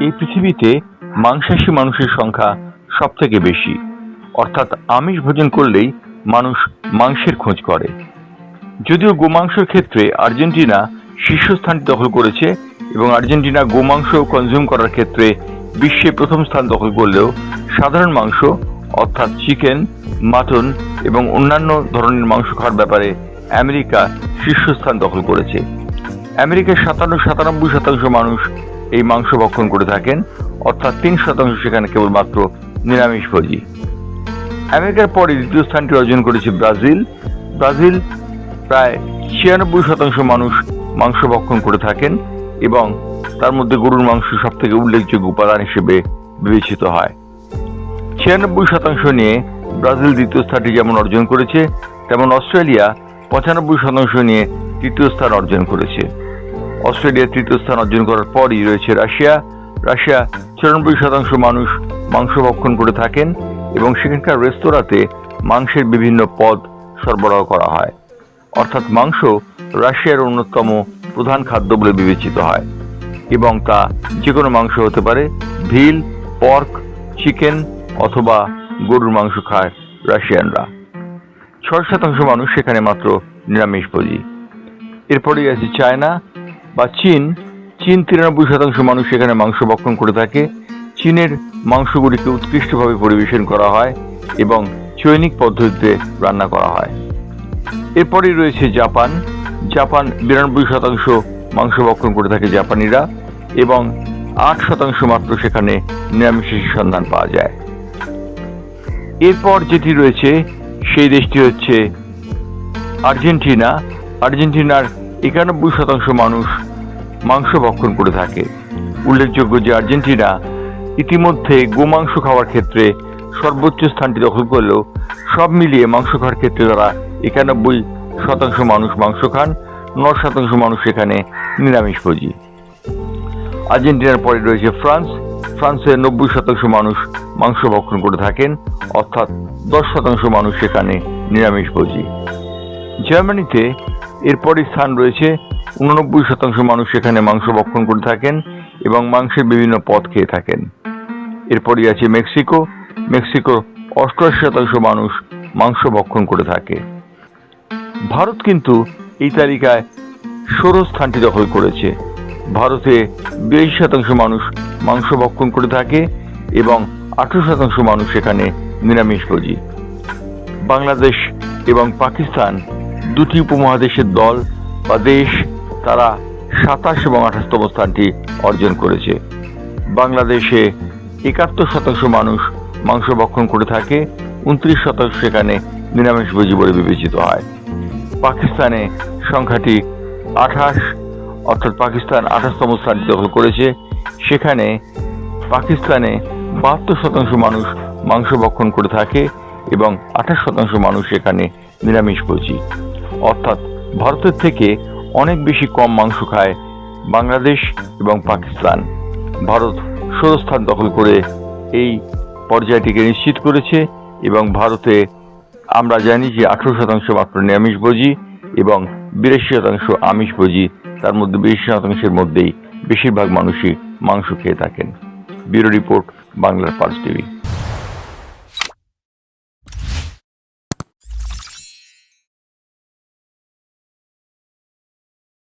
এই পৃথিবীতে মাংসাশী মানুষের সংখ্যা সব থেকে বেশি। অর্থাৎ আমিষ ভোজন করলেই মানুষ মাংসের খোঁজ করে। যদিও গোমাংসের ক্ষেত্রে আর্জেন্টিনা শীর্ষস্থানটি দখল করেছে এবং আর্জেন্টিনা গোমাংস কনজিউম করার ক্ষেত্রে বিশ্বে প্রথম স্থান দখল করলেও সাধারণ মাংস, অর্থাৎ চিকেন, মাটন এবং অন্যান্য ধরনের মাংস খাওয়ার ব্যাপারে আমেরিকা শীর্ষস্থান দখল করেছে। আমেরিকার সাতান্ন, সাতানব্বই শতাংশ মানুষ এই মাংস ভক্ষণ করে থাকেন, অর্থাৎ তিন শতাংশ সেখানে কেবলমাত্র নিরামিষভোজী আমেরিকার পরে দ্বিতীয় স্থানটি অর্জন করেছে ব্রাজিল। ব্রাজিল প্রায় ছিয়ানব্বই শতাংশ মানুষ মাংস ভক্ষণ করে থাকেন এবং তার মধ্যে গরুর মাংস সব থেকে উল্লেখযোগ্য উপাদান হিসেবে বিবেচিত হয়। ছিয়ানব্বই শতাংশ নিয়ে ব্রাজিল দ্বিতীয় স্থানটি যেমন অর্জন করেছে, তেমন অস্ট্রেলিয়া পঁচানব্বই শতাংশ নিয়ে তৃতীয় স্থান অর্জন করেছে। অস্ট্রেলিয়া তৃতীয় স্থান অর্জন করার পরই রয়েছে রাশিয়া। রাশিয়া চুরানব্বই শতাংশ মানুষ মাংস ভক্ষণ করে থাকেন এবং সেখানকার রেস্তোরাঁতে মাংসের বিভিন্ন পদ সরবরাহ করা হয়। অর্থাৎ মাংস রাশিয়ার অন্যতম প্রধান খাদ্য বলে বিবেচিত হয় এবং তা যে কোনো মাংস হতে পারে, ভিল, পর্ক, চিকেন অথবা গরুর মাংস খায় রাশিয়ানরা। ছয় শতাংশ মানুষ সেখানে মাত্র নিরামিষভোজী। এরপরেই আছে চায়না বা চীন চীন তিরানব্বই শতাংশ মানুষ এখানে মাংস ভক্ষণ করে থাকে। চীনের মাংসগুলিকে উৎকৃষ্টভাবে পরিবেশন করা হয় এবং চৈনিক পদ্ধতিতে রান্না করা হয়। এরপরেই রয়েছে জাপান। জাপান বিরানব্বই শতাংশ মাংস ভক্ষণ করে থাকে জাপানিরা এবং আট শতাংশ মাত্র সেখানে নিরামিষের সন্ধান পাওয়া যায়। এরপর যেটি রয়েছে, সেই দেশটি হচ্ছে আর্জেন্টিনা। আর্জেন্টিনার একানব্বই শতাংশ মানুষ মাংস ভক্ষণ করে থাকে। উল্লেখযোগ্য যে আর্জেন্টিনা ইতিমধ্যে গোমাংস খাওয়ার ক্ষেত্রে সর্বোচ্চ স্থানটি দখল করলেও সব মিলিয়ে মাংস খাওয়ার ক্ষেত্রে তারা একানব্বই শতাংশ মানুষ মাংস খান ন শতাংশ মানুষ এখানে নিরামিষভোজী আর্জেন্টিনার পরে রয়েছে ফ্রান্স। ফ্রান্সের নব্বই শতাংশ মানুষ মাংস ভক্ষণ করে থাকেন, অর্থাৎ দশ শতাংশ মানুষ সেখানে নিরামিষভোজী জার্মানিতে এরপরই স্থান রয়েছে উননব্বই শতাংশ মানুষ সেখানে মাংস ভক্ষণ করে থাকেন এবং মাংসের বিভিন্ন পদ খেয়ে থাকেন। এরপরই আছে মেক্সিকো। মেক্সিকো অষ্টআশি শতাংশ মানুষ মাংস ভক্ষণ করে থাকে। ভারত কিন্তু এই তালিকায় ষোলো স্থানটি দখল করেছে। ভারতে বিয়াল্লিশ শতাংশ মানুষ মাংস ভক্ষণ করে থাকে এবং আঠেরো শতাংশ মানুষ সেখানে নিরামিষভোজী। বাংলাদেশ এবং পাকিস্তান দুটি উপমহাদেশের দল বা দেশ, তারা সাতাশ এবং আঠাশতম স্থানটি অর্জন করেছে। বাংলাদেশে একাত্তর শতাংশ মানুষ মাংস ভক্ষণ করে থাকে, উনত্রিশ শতাংশ সেখানে নিরামিষভোজী বলে বিবেচিত হয়। পাকিস্তানে সংখ্যাটি আঠাশ, অর্থাৎ পাকিস্তান আঠাশতম স্থানটি দখল করেছে। সেখানে পাকিস্তানে বাহাত্তর শতাংশ মানুষ মাংস ভক্ষণ করে থাকে এবং আঠাশ শতাংশ মানুষ এখানে নিরামিষভোজী অর্থাৎ ভারতের থেকে অনেক বেশি কম মাংস খায় বাংলাদেশ এবং পাকিস্তান। ভারত স্থান দখল করে এই পর্যায়টিকে নিশ্চিত করেছে এবং ভারতে আমরা জানি যে আঠেরো শতাংশ মাত্র নিরামিষভোজী এবং বিরাশি শতাংশ আমিষভোজী তার মধ্যে বিরাশি শতাংশের মধ্যেই বেশিরভাগ মানুষই মাংস খেয়ে থাকেন। ব্যুরো রিপোর্ট বাংলার পার্স টিভি।